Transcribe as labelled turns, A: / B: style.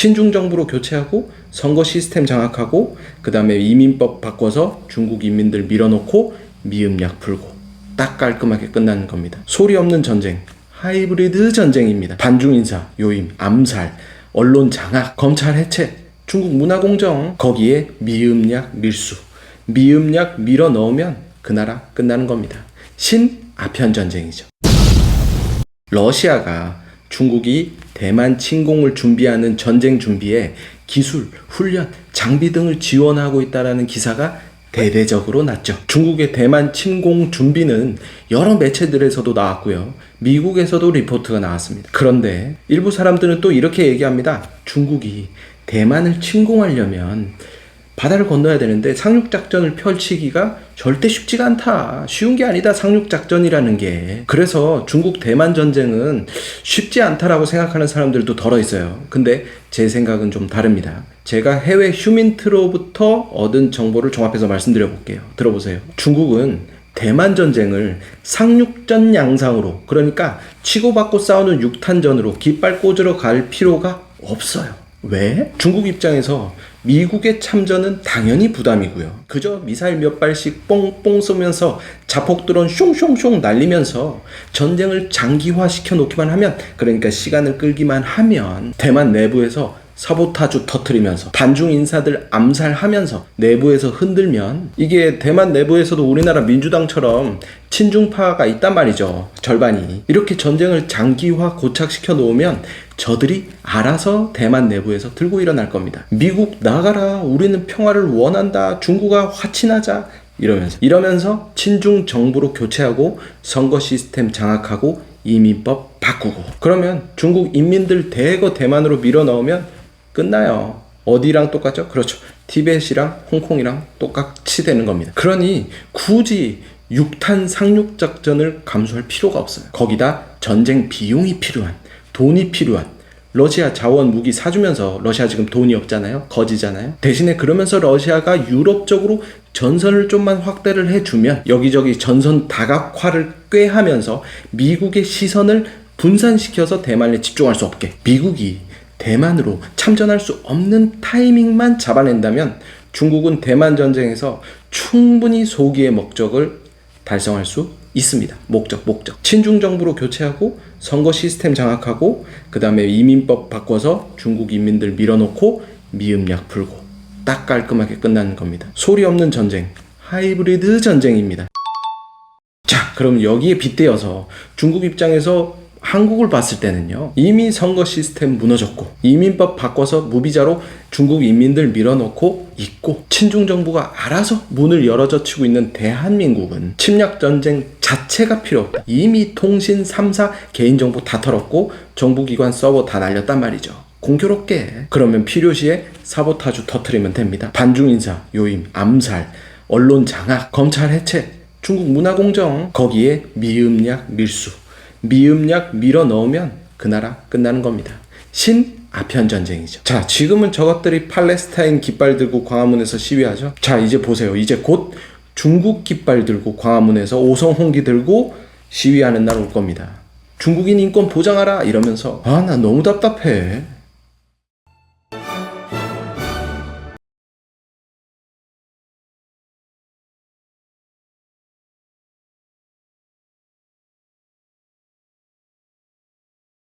A: 친중 정부로 교체하고 선거 시스템 장악하고 그 다음에 이민법 바꿔서 중국 인민들 밀어놓고 미음약 풀고 딱 깔끔하게 끝나는 겁니다. 소리 없는 전쟁, 하이브리드 전쟁입니다. 반중 인사, 요임, 암살, 언론 장악, 검찰 해체, 중국 문화 공정 거기에 미음약 밀수, 미음약 밀어 넣으면 그 나라 끝나는 겁니다. 신 아편 전쟁이죠. 러시아가 중국이 대만 침공을 준비하는 전쟁 준비에 기술, 훈련, 장비 등을 지원하고 있다라는 기사가 대대적으로 났죠. 중국의 대만 침공 준비는 여러 매체들에서도 나왔고요. 미국에서도 리포트가 나왔습니다. 그런데 일부 사람들은 또 이렇게 얘기합니다. 중국이 대만을 침공하려면 바다를 건너야 되는데 상륙작전을 펼치기가 절대 쉽지가 않다. 쉬운 게 아니다. 상륙작전이라는 게. 그래서 중국 대만 전쟁은 쉽지 않다라고 생각하는 사람들도 덜어 있어요. 근데 제 생각은 좀 다릅니다. 제가 해외 휴민트로부터 얻은 정보를 종합해서 말씀드려 볼게요. 들어보세요. 중국은 대만 전쟁을 상륙전 양상으로 그러니까 치고받고 싸우는 육탄전으로 깃발 꽂으러 갈 필요가 없어요. 왜? 중국 입장에서 미국의 참전은 당연히 부담이고요. 그저 미사일 몇 발씩 뽕뽕 쏘면서 자폭 드론 숑숑숑 날리면서 전쟁을 장기화 시켜 놓기만 하면 그러니까 시간을 끌기만 하면 대만 내부에서 사보타주 터트리면서 반중 인사들 암살하면서 내부에서 흔들면 이게 대만 내부에서도 우리나라 민주당처럼 친중파가 있단 말이죠. 절반이. 이렇게 전쟁을 장기화 고착시켜 놓으면 저들이 알아서 대만 내부에서 들고 일어날 겁니다. 미국 나가라. 우리는 평화를 원한다. 중국아 화친하자. 이러면서 이러면서 친중 정부로 교체하고 선거 시스템 장악하고 이민법 바꾸고 그러면 중국 인민들 대거 대만으로 밀어 넣으면 끝나요. 어디랑 똑같죠? 그렇죠. 티벳이랑 홍콩이랑 똑같이 되는 겁니다. 그러니 굳이 육탄 상륙 작전을 감수할 필요가 없어요. 거기다 전쟁 비용이 필요한, 돈이 필요한, 러시아 자원 무기 사주면서 러시아 지금 돈이 없잖아요. 거지잖아요. 대신에 그러면서 러시아가 유럽 쪽으로 전선을 좀만 확대를 해주면 여기저기 전선 다각화를 꾀하면서 미국의 시선을 분산시켜서 대만에 집중할 수 없게 미국이 대만으로 참전할 수 없는 타이밍만 잡아낸다면 중국은 대만 전쟁에서 충분히 소기의 목적을 달성할 수 있습니다. 목적, 목적. 친중 정부로 교체하고 선거 시스템 장악하고 그 다음에 이민법 바꿔서 중국 인민들 밀어놓고 미음약 풀고 딱 깔끔하게 끝나는 겁니다. 소리 없는 전쟁, 하이브리드 전쟁입니다. 자, 그럼 여기에 빗대어서 중국 입장에서 한국을 봤을 때는요 이미 선거 시스템 무너졌고 이민법 바꿔서 무비자로 중국 인민들 밀어넣고 있고 친중 정부가 알아서 문을 열어젖히고 있는 대한민국은 침략 전쟁 자체가 필요 없다. 이미 통신 3사 개인정보 다 털었고 정부기관 서버 다 날렸단 말이죠. 공교롭게 그러면 필요시에 사보타주 터트리면 됩니다. 반중 인사 요임 암살 언론 장악 검찰 해체 중국 문화 공정 거기에 미음약 밀수 미음약 밀어 넣으면 그 나라 끝나는 겁니다. 신 아편 전쟁이죠. 자, 지금은 저것들이 팔레스타인 깃발 들고 광화문에서 시위하죠. 자, 이제 보세요. 이제 곧 중국 깃발 들고 광화문에서 오성 홍기 들고 시위하는 날 올 겁니다. 중국인 인권 보장하라 이러면서 아, 나 너무 답답해.